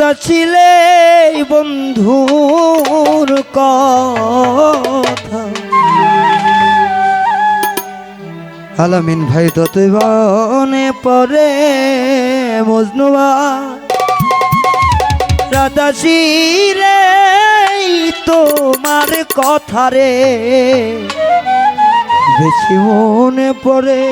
রাতা ছিলে বন্ধুর কথা। আলামিন ভাই ততই বনে পরে মজনুবা রাতা ছিলে তোমার কথা রে। বেশি মনে পড়ে।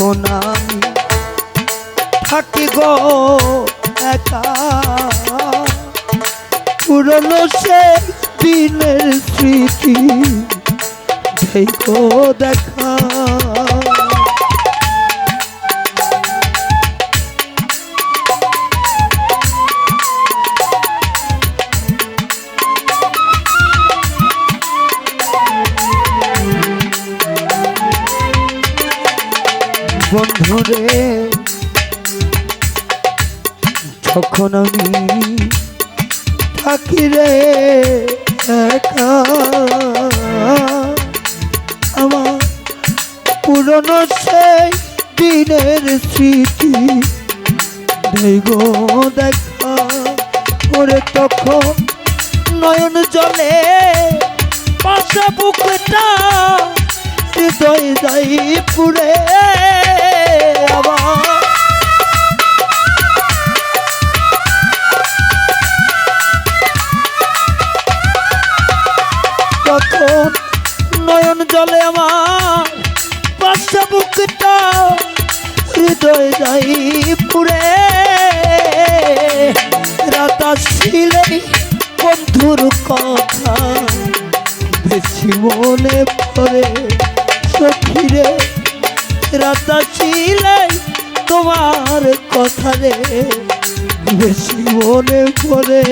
যখন আমি থাকি গো একা। পুরনো সে দিনের স্মৃতি দেখো দেখা। বন্ধুরে যখন আমি থাকি রে আমার পুরনো সেই দিনের স্মৃতি দেখো দেখা। ওরে তখন নয়ন জলে পাশা বুকটা হৃদয় যাই পুরে নয়ন জলে আমার পাশা বুকটা হৃদয় যাই পুরে রাতা ছিলে বন্ধুর কথা বেশি মনে পড়ে সখিরে। রাতা ছিলে তোমার কথা রে বেশি মনে পড়ে।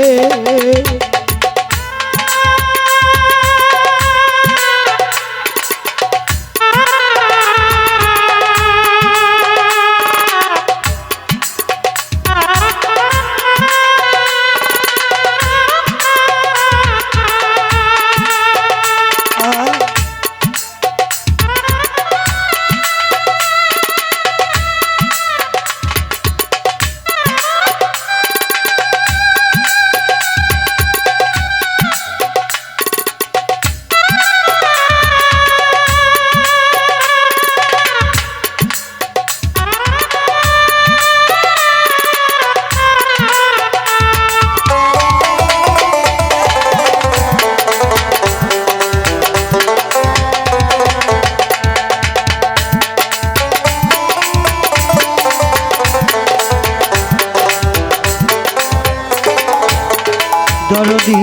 দরদি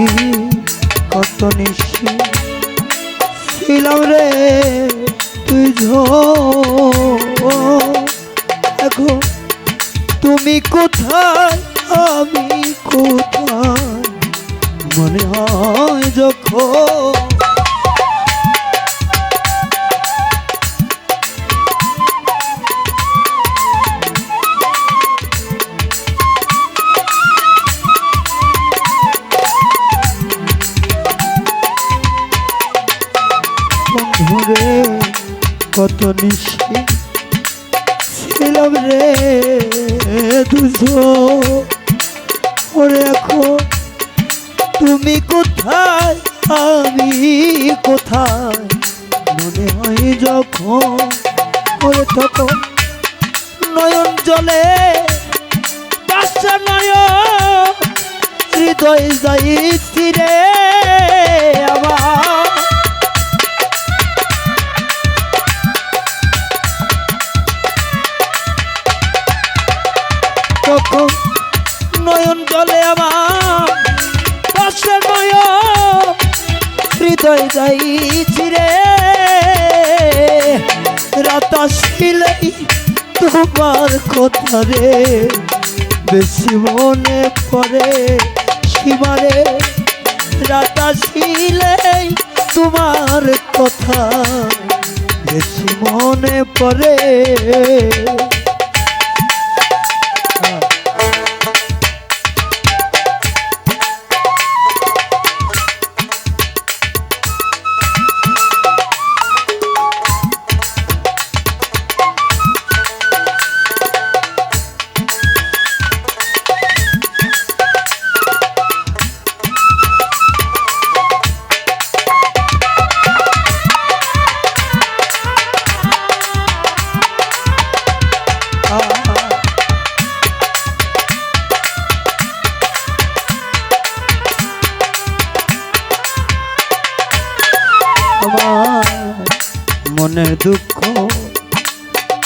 কত নিশি ছিলাম রে তুই এখন তুমি কোথায় আমি কোথায়? মনে হয় যখন রে দুশো ওরে এখন তুমি কোথায়? আমি কোথায়? মনে হয় যখন ওরে তখন নয়ন জলে, বাসা নয়ন, হৃদয় যাই ফিরে হৃদয় যাই চিরে। রাতা শিলাই তোমার কথা রে। বেশি মনে পড়ে সীমারে রাতা শিলাই তোমার কথা। বেশি মনে পড়ে।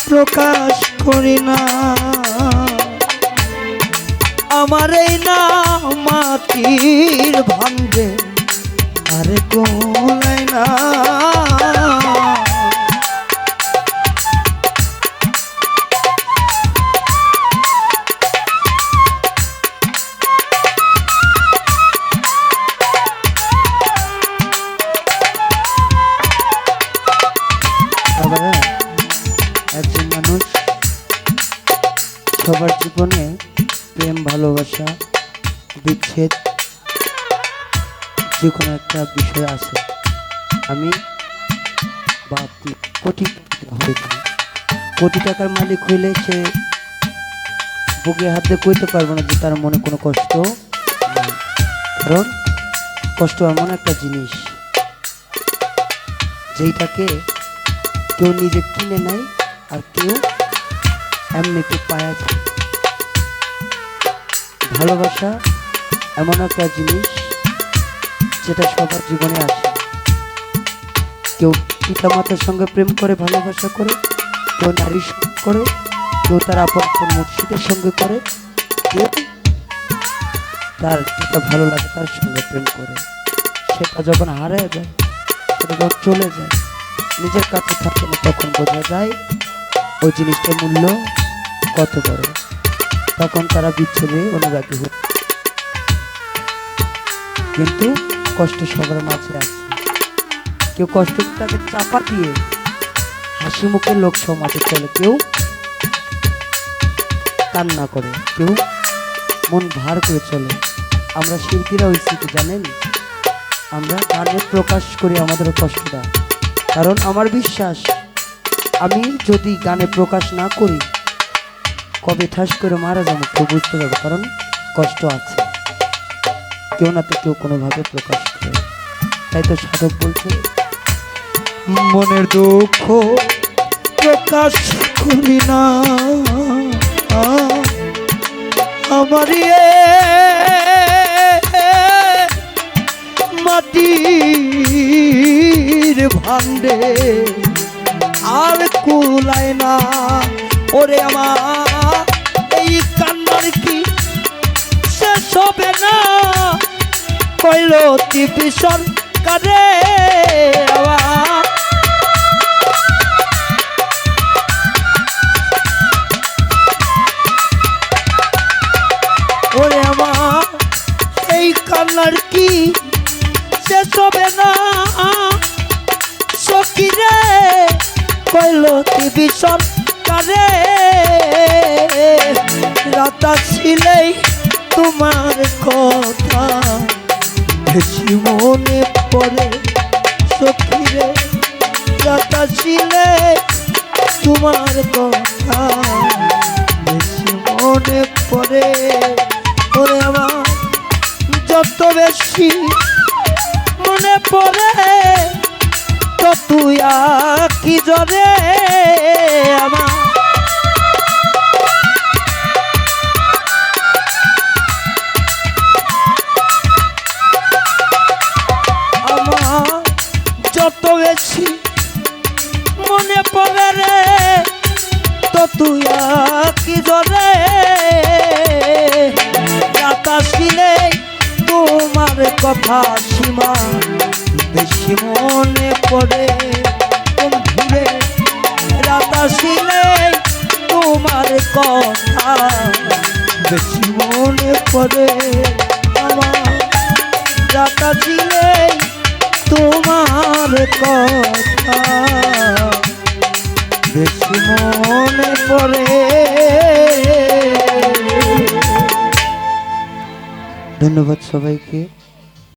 প্রকাশ করি না। আমার এই না মাটির ভাঙ্গে আরে কোলাই না। বিচ্ছেদ যে কোনো একটা বিষয় আছে। আমি বা কোটি হইতে কোটি টাকার মালিক হইলে সে বুকে হাতে কইতে পারব না যে তার মনে কোনো কষ্ট নেই। কারণ কষ্ট এমন একটা জিনিস যেইটাকে কেউ নিজে কিনে নেয় আর কেউ এমনিতে পায়া। ভালোবাসা এমন একটা জিনিস যেটা সবার জীবনে আসে। কেউ পিতা মাতার সঙ্গে প্রেম করে, ভালোবাসা করে, কেউ নারীর সঙ্গে করে, কেউ তার আপন আপন মুর্শিদের সঙ্গে করে, কেউ তার যেটা ভালো লাগে তার সঙ্গে প্রেম করে। সেটা যখন হারিয়ে যায়, সেটা যখন চলে যায়, নিজের কাছে থাকে না, তখন বোঝা যায় ওই জিনিসটার মূল্য কত বড় তখন তারা বিচ্ছেদে অনুরাগী হয় কিন্তু কষ্ট সবার মাঝে আছে। কেউ কষ্টটাকে চাপা দিয়ে হাসি মুখে লোক সমাজে চলে, কেউ কান্না করে, কেউ মন ভার করে চলে। আমরা শিল্পীরা হয়েছি কি জানেন? আমরা গানে প্রকাশ করি আমাদের কষ্টটা। কারণ আমার বিশ্বাস, আমি যদি গানে প্রকাশ না করি, কবে ঠাস করে মারা যাব, কেউ বুঝতে পারবে। কারণ কষ্ট আছে। কেউ না তো কেউ কোনোভাবে প্রকাশ করে তাই তো সাধক বলছে, মনের দুঃখ প্রকাশ করি না। আমার মাটির ভান্ডে আর কুলায় না। ওরে আমার, এই কান্নার কি শেষ হবে না? কইল টিভিশন কারে আমার ওরে আমার এই কান্নার কি শেষ হবে না? সকিরে কইল টিভি সরকারে রাতা ছিলেই তোমার কথা। বেশি মনে পড়ে সখিরে রাতা ছিলে তোমার কথা। বেশি মনে পড়ে, ওরে আমার, যত বেশি মনে পড়ে তো তুই কি জরে আমার তুই কি জরে আসিলে তোমার কথা সীমা। মনে পড়ে বন্ধুরে রাত আসিলে তোমার কথা। মনে পড়ে আমার। রাত তোমার কথা। বেশি মনে পড়ে। ধন্যবাদ সবাইকে।